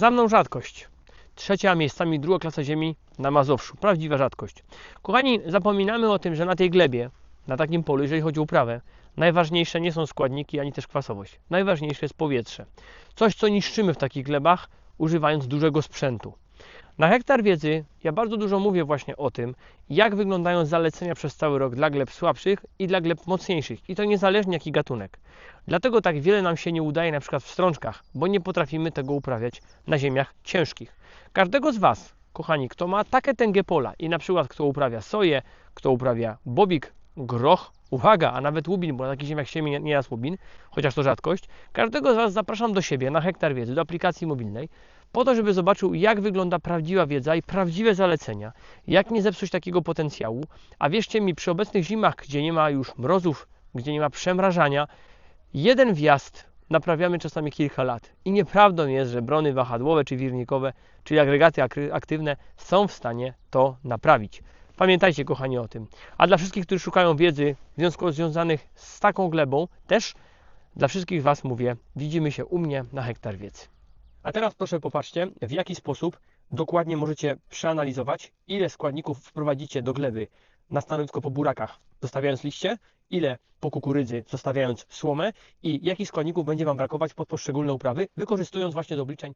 Za mną rzadkość. Trzecia, miejscami druga klasa ziemi na Mazowszu. Prawdziwa rzadkość. Kochani, zapominamy o tym, że na tej glebie, na takim polu, jeżeli chodzi o uprawę, najważniejsze nie są składniki, ani też kwasowość. Najważniejsze jest powietrze. Coś, co niszczymy w takich glebach, używając dużego sprzętu. Na hektar wiedzy ja bardzo dużo mówię właśnie o tym, jak wyglądają zalecenia przez cały rok dla gleb słabszych i dla gleb mocniejszych. I to niezależnie jaki gatunek. Dlatego tak wiele nam się nie udaje na przykład w strączkach, bo nie potrafimy tego uprawiać na ziemiach ciężkich. Każdego z Was, kochani, kto ma takie tęgie pola i na przykład kto uprawia soję, kto uprawia bobik, groch, uwaga, a nawet łubin, bo na takich ziemiach się nie, nie raz łubin, chociaż to rzadkość, każdego z Was zapraszam do siebie na hektar wiedzy, do aplikacji mobilnej, po to, żeby zobaczył, jak wygląda prawdziwa wiedza i prawdziwe zalecenia, jak nie zepsuć takiego potencjału. A wierzcie mi, przy obecnych zimach, gdzie nie ma już mrozów, gdzie nie ma przemrażania, jeden wjazd naprawiamy czasami kilka lat. I nieprawdą jest, że brony wahadłowe czy wirnikowe, czyli agregaty aktywne są w stanie to naprawić. Pamiętajcie, kochani, o tym. A dla wszystkich, którzy szukają wiedzy w związku związanych z taką glebą, też dla wszystkich Was mówię, widzimy się u mnie na hektar wiedzy. A teraz proszę popatrzcie, w jaki sposób dokładnie możecie przeanalizować, ile składników wprowadzicie do gleby na stanowisko po burakach, zostawiając liście, ile po kukurydzy, zostawiając słomę i jakich składników będzie Wam brakować pod poszczególne uprawy, wykorzystując właśnie do obliczeń